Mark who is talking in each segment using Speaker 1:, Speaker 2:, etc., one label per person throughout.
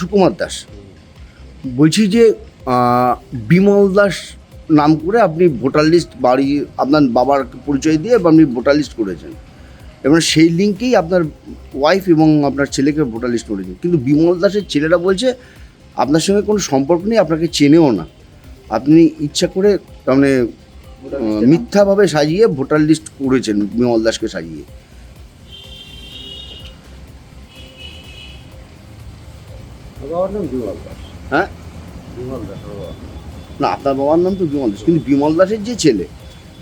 Speaker 1: সুকুমার দাস। বলছি যে বিমল দাস নাম করে আপনি ভোটার লিস্ট বাড়ি, আপনার বাবার পরিচয় দিয়ে আপনি ভোটার লিস্ট করেছেন। এবং সেই লিঙ্কেই আপনার ওয়াইফ এবং আপনার ছেলেকে ভোটার লিস্ট করেছেন। কিন্তু বিমল দাসের ছেলেরা বলছে, আপনার সঙ্গে কোনো সম্পর্ক নেই, আপনাকে চেনেও না। আপনি ইচ্ছা করে মানে মিথ্যাভাবে সাজিয়ে ভোটার লিস্ট করেছেন বিমল দাসকে সাজিয়ে।
Speaker 2: বাবার নাম বিমল দাস।
Speaker 1: হ্যাঁ?
Speaker 2: বিমল দাস
Speaker 1: না আপনার বাবার নাম তো বিমল দাস কিন্তু বিমল দাসের যে ছেলে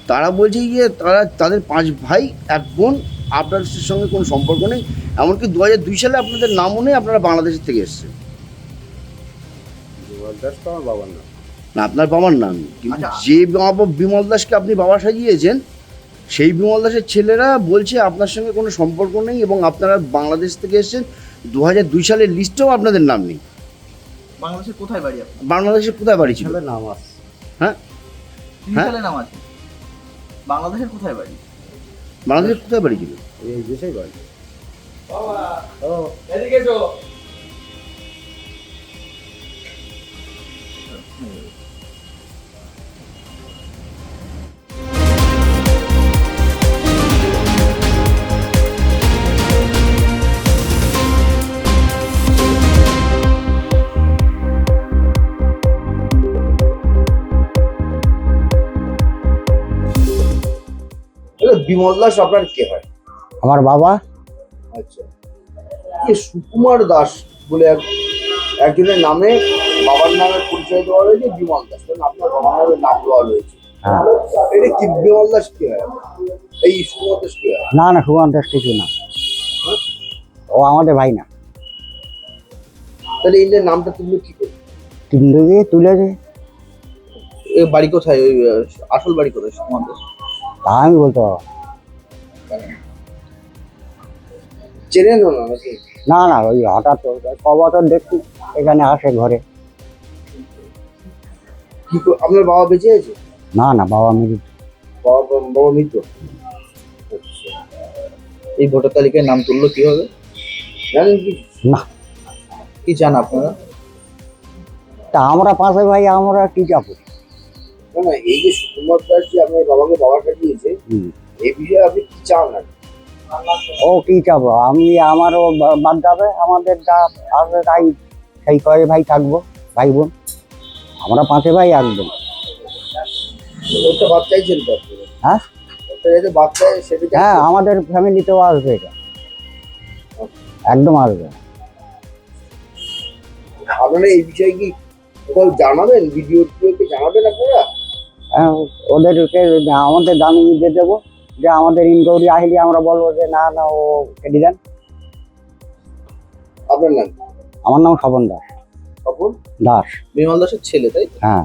Speaker 1: তারা বলছে গিয়ে তারা তাদের পাঁচ ভাই এক বোন আপনার সঙ্গে কোনো সম্পর্ক নেই এমনকি দু হাজার দুই সালে আপনাদের নামও নেই আপনারা বাংলাদেশের থেকে এসেছেন।
Speaker 2: বিমল দাস তো আমার বাবার নাম।
Speaker 1: না আপনার বাবার নাম কিন্তু
Speaker 3: আচ্ছা।
Speaker 1: যে বাবা বিমল দাসকে আপনি বাবা সাজিয়েছেন সেই বিমল দাসের ছেলেরা বলছে আপনার সঙ্গে কোনো সম্পর্ক নেই এবং আপনারা বাংলাদেশ থেকে এসেছেন। দু হাজার দুই সালের লিস্টেও আপনাদের নাম নেই।
Speaker 3: বাংলাদেশের কোথায় বাড়ি আপনার?
Speaker 1: বাংলাদেশের কোথায় বাড়ি ছিল?
Speaker 2: নাম আছে।
Speaker 1: হ্যাঁ? হ্যাঁ?
Speaker 3: নাম আছে? বাংলাদেশের কোথায় বাড়ি?
Speaker 1: বাংলাদেশের কোথায় বাড়ি ছিল?
Speaker 2: এই দেশেই বাড়ি। ও
Speaker 1: বিমল দাস আপনার কে হয়?
Speaker 4: আমার বাবা।
Speaker 1: আচ্ছা। এই সুকুমার দাস বলে এক একজনের নামে বাবার নামে পরিচয় দেওয়া হয়েছে বিমল দাস। কারণ আপনার বাবার নামে নাম দেওয়া রয়েছে
Speaker 4: হ্যাঁ।
Speaker 1: এটা কি বিমল দাস কি হয়? এই সুকুমার দাস কি হয়?
Speaker 4: না না সুমন দাস কিছু না। ও আমাদের ভাই না।
Speaker 1: তাহলে এই নামটা তুমি কি করে
Speaker 4: তিন দিকে তুলেছে
Speaker 3: এ বাড়ি কোথায়? ওই আসল বাড়ি কোথায় সুকুমার দাস?
Speaker 4: তা আমি বলতে। পারব না।
Speaker 1: না নাকি?
Speaker 4: না না ওই হঠাৎ ক বছর দেখছি এখানে আসে ঘরে।
Speaker 1: কি করে- আপনার বাবা বেঁচে আছে?
Speaker 4: না না বাবা মেরি
Speaker 1: বাবা বাবা মৃত? আচ্ছা।
Speaker 3: এই ভোটার তালিকায় নাম তুললো কীভাবে?
Speaker 1: জানেন কি?
Speaker 4: না।
Speaker 3: কি জান আপনারা?
Speaker 4: তা আমরা পাশে ভাই আমরা কি যাব
Speaker 1: না না এই যে সুকুমার দাস যে আপনার বাবাকে বাবা কাটিয়েছে এই বিষয়ে আপনি কি চান আর?
Speaker 4: ও কি চাবো? আমি আমারও বাদ যাবে আমাদের যা আছে তাই সেই করে ভাই থাকব ভাই বোন। আমরা পাঁচে ভাই একদম।
Speaker 1: ওটা বাদ চাইছেন তো?
Speaker 4: হ্যাঁ? হ্যাঁ আমাদের ফ্যামিলিতেও আসবে এটা। একদম আসবে।
Speaker 1: আপনারা এই বিষয়ে কি কোথাও জানাবেন? ভিডিও জানাবেন আপনারা?
Speaker 4: ওদেরকে আমাদের দামি দিয়ে দেবো। যে আমাদের ইনকোয়ারি আসলে আমরা বলব যে না না ও কেটে দেন।
Speaker 1: আপনার নাম?
Speaker 4: আমার নাম স্বপন দাস।
Speaker 1: স্বপন?
Speaker 4: দাস।
Speaker 3: বিমল দাসের ছেলে তাই
Speaker 4: হ্যাঁ।